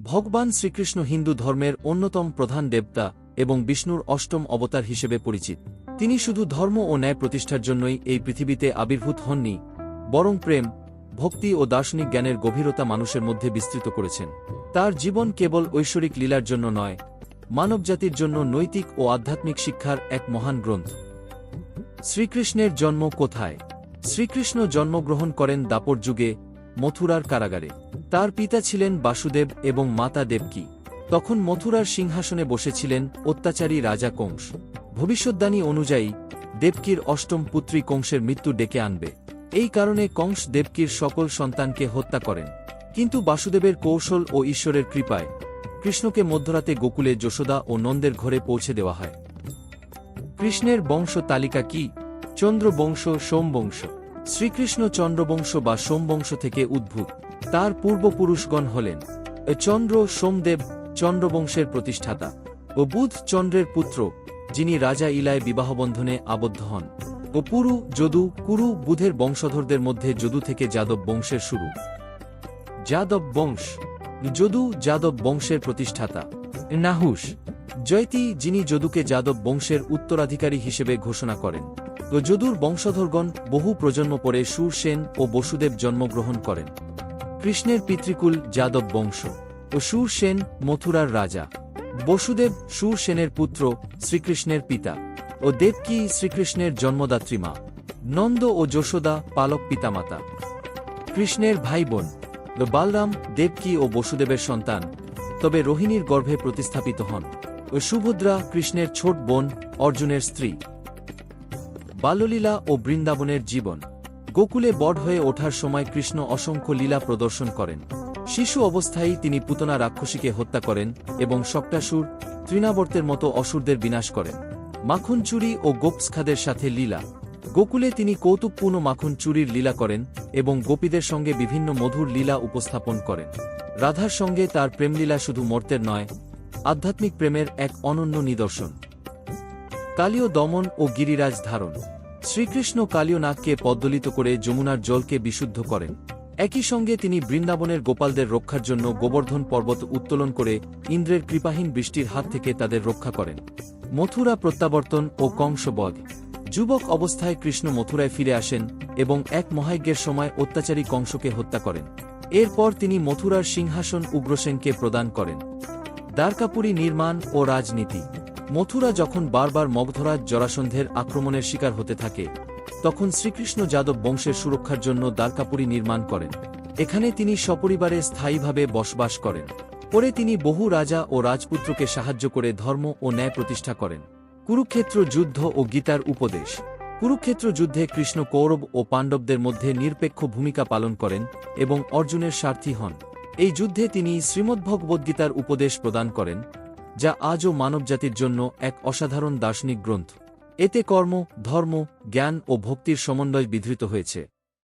ভগবান শ্রীকৃষ্ণ হিন্দু ধর্মের অন্যতম প্রধান দেবতা এবং বিষ্ণুর অষ্টম অবতার হিসেবে পরিচিত। তিনি শুধু ধর্ম ও ন্যায় প্রতিষ্ঠার জন্যই এই পৃথিবীতে আবির্ভূত হননি, বরং প্রেম, ভক্তি ও দার্শনিক জ্ঞানের গভীরতা মানুষের মধ্যে বিস্তৃত করেছেন। তার জীবন কেবল ঐশ্বরিক লীলার জন্য নয়, মানবজাতির জন্য নৈতিক ও আধ্যাত্মিক শিক্ষার এক মহান গ্রন্থ। শ্রীকৃষ্ণের জন্ম কোথায়? শ্রীকৃষ্ণ জন্মগ্রহণ করেন দাপর যুগে, মথুরার কারাগারে। তার পিতা ছিলেন বাসুদেব এবং মাতা দেবকী। তখন মথুরার সিংহাসনে বসেছিলেন অত্যাচারী রাজা কংস। ভবিষ্যদ্বাণী অনুযায়ী, দেবকীর অষ্টম পুত্রী কংসের মৃত্যু ডেকে আনবে। এই কারণে কংস দেবকীর সকল সন্তানকে হত্যা করেন। কিন্তু বাসুদেবের কৌশল ও ঈশ্বরের কৃপায় কৃষ্ণকে মধ্যরাতে গোকুলে যশোদা ও নন্দের ঘরে পৌঁছে দেওয়া হয়। কৃষ্ণের বংশ তালিকা কি? চন্দ্রবংশ, সোমবংশ। শ্রীকৃষ্ণ চন্দ্রবংশ বা সোমবংশ থেকে উদ্ভূত। তার পূর্বপুরুষগণ হলেন চন্দ্র সোমদেব চন্দ্রবংশের প্রতিষ্ঠাতা ও বুধ চন্দ্রের পুত্র, যিনি রাজা ইলায় বিবাহবন্ধনে আবদ্ধ হন। ও পুরু, যদু, কুরু বুধের বংশধরদের মধ্যে যদু থেকে যাদব বংশের শুরু। যাদব বংশ। যদু যাদব বংশের প্রতিষ্ঠাতা। নাহুস জয়তি, যিনি যদুকে যাদব বংশের উত্তরাধিকারী হিসেবে ঘোষণা করেন। যদুর বংশধরগণ বহু প্রজন্ম পরে সুরসেন ও বসুদেব জন্মগ্রহণ করেন। কৃষ্ণের পিতৃকুল যাদব বংশ ও সুরসেন মথুরার রাজা। বসুদেব সুরসেনের পুত্র শ্রীকৃষ্ণের পিতা ও দেবকী শ্রীকৃষ্ণের জন্মদাত্রী মা, নন্দ ও যশোদা পালক পিতামাতা। কৃষ্ণের ভাই বোন বালরাম, দেবকী ও বসুদেবের সন্তান, তবে রোহিণীর গর্ভে প্রতিস্থাপিত হন ও সুভদ্রা কৃষ্ণের ছোট বোন অর্জুনের স্ত্রী। বাল্যলীলা ও বৃন্দাবনের জীবন। গোকুলে বড় হয়ে ওঠার সময় কৃষ্ণ অসংখ্য লীলা প্রদর্শন করেন। শিশু অবস্থায় তিনি পুতনা রাক্ষসীকে হত্যা করেন এবং সপ্তাসুর, তৃণাবর্তের মতো অসুরদের বিনাশ করেন। মাখন চুরি ও গোপসখাদের সাথে লীলা। গোকুলে তিনি কৌতুকপূর্ণ মাখন চুরির লীলা করেন এবং গোপীদের সঙ্গে বিভিন্ন মধুর লীলা উপস্থাপন করেন। রাধার সঙ্গে তার প্রেমলীলা শুধু মর্তের নয়, আধ্যাত্মিক প্রেমের এক অনন্য নিদর্শন। কালীয় দমন ও গিরিরাজ ধারণ। শ্রীকৃষ্ণ কালীয় নাগকে পদ্দলিত করে যমুনার জলকে বিশুদ্ধ করেন। একই সঙ্গে তিনি বৃন্দাবনের গোপালদের রক্ষার জন্য গোবর্ধন পর্বত উত্তোলন করে ইন্দ্রের কৃপাহীন বৃষ্টির হাত থেকে তাদের রক্ষা করেন। মথুরা প্রত্যাবর্তন ও কংসবধ। যুবক অবস্থায় কৃষ্ণ মথুরায় ফিরে আসেন এবং এক মহাযজ্ঞের সময় অত্যাচারী কংসকে হত্যা করেন। এরপর তিনি মথুরার সিংহাসন উগ্রসেনকে প্রদান করেন। দ্বারকাপুরী নির্মাণ ও রাজনীতি। মথুরা যখন বারবার মগধরাজ জরাসন্ধের আক্রমণের শিকার হতে থাকে, তখন শ্রীকৃষ্ণ যাদব বংশের সুরক্ষার জন্য দ্বারকাপুরী নির্মাণ করেন। এখানে তিনি সপরিবারে স্থায়ীভাবে বসবাস করেন। পরে তিনি বহু রাজা ও রাজপুত্রকে সাহায্য করে ধর্ম ও ন্যায় প্রতিষ্ঠা করেন। কুরুক্ষেত্র যুদ্ধ ও গীতার উপদেশ। কুরুক্ষেত্র যুদ্ধে কৃষ্ণ কৌরব ও পাণ্ডবদের মধ্যে নিরপেক্ষ ভূমিকা পালন করেন এবং অর্জুনের স্বার্থী হন। এই যুদ্ধে তিনি শ্রীমদ্ভগবদ্গীতার উপদেশ প্রদান করেন যা আজও মানবজাতির জন্য এক অসাধারণ দার্শনিক গ্রন্থ। এতে কর্ম, ধর্ম, জ্ঞান ও ভক্তির সমন্বয় বিধৃত হয়েছে।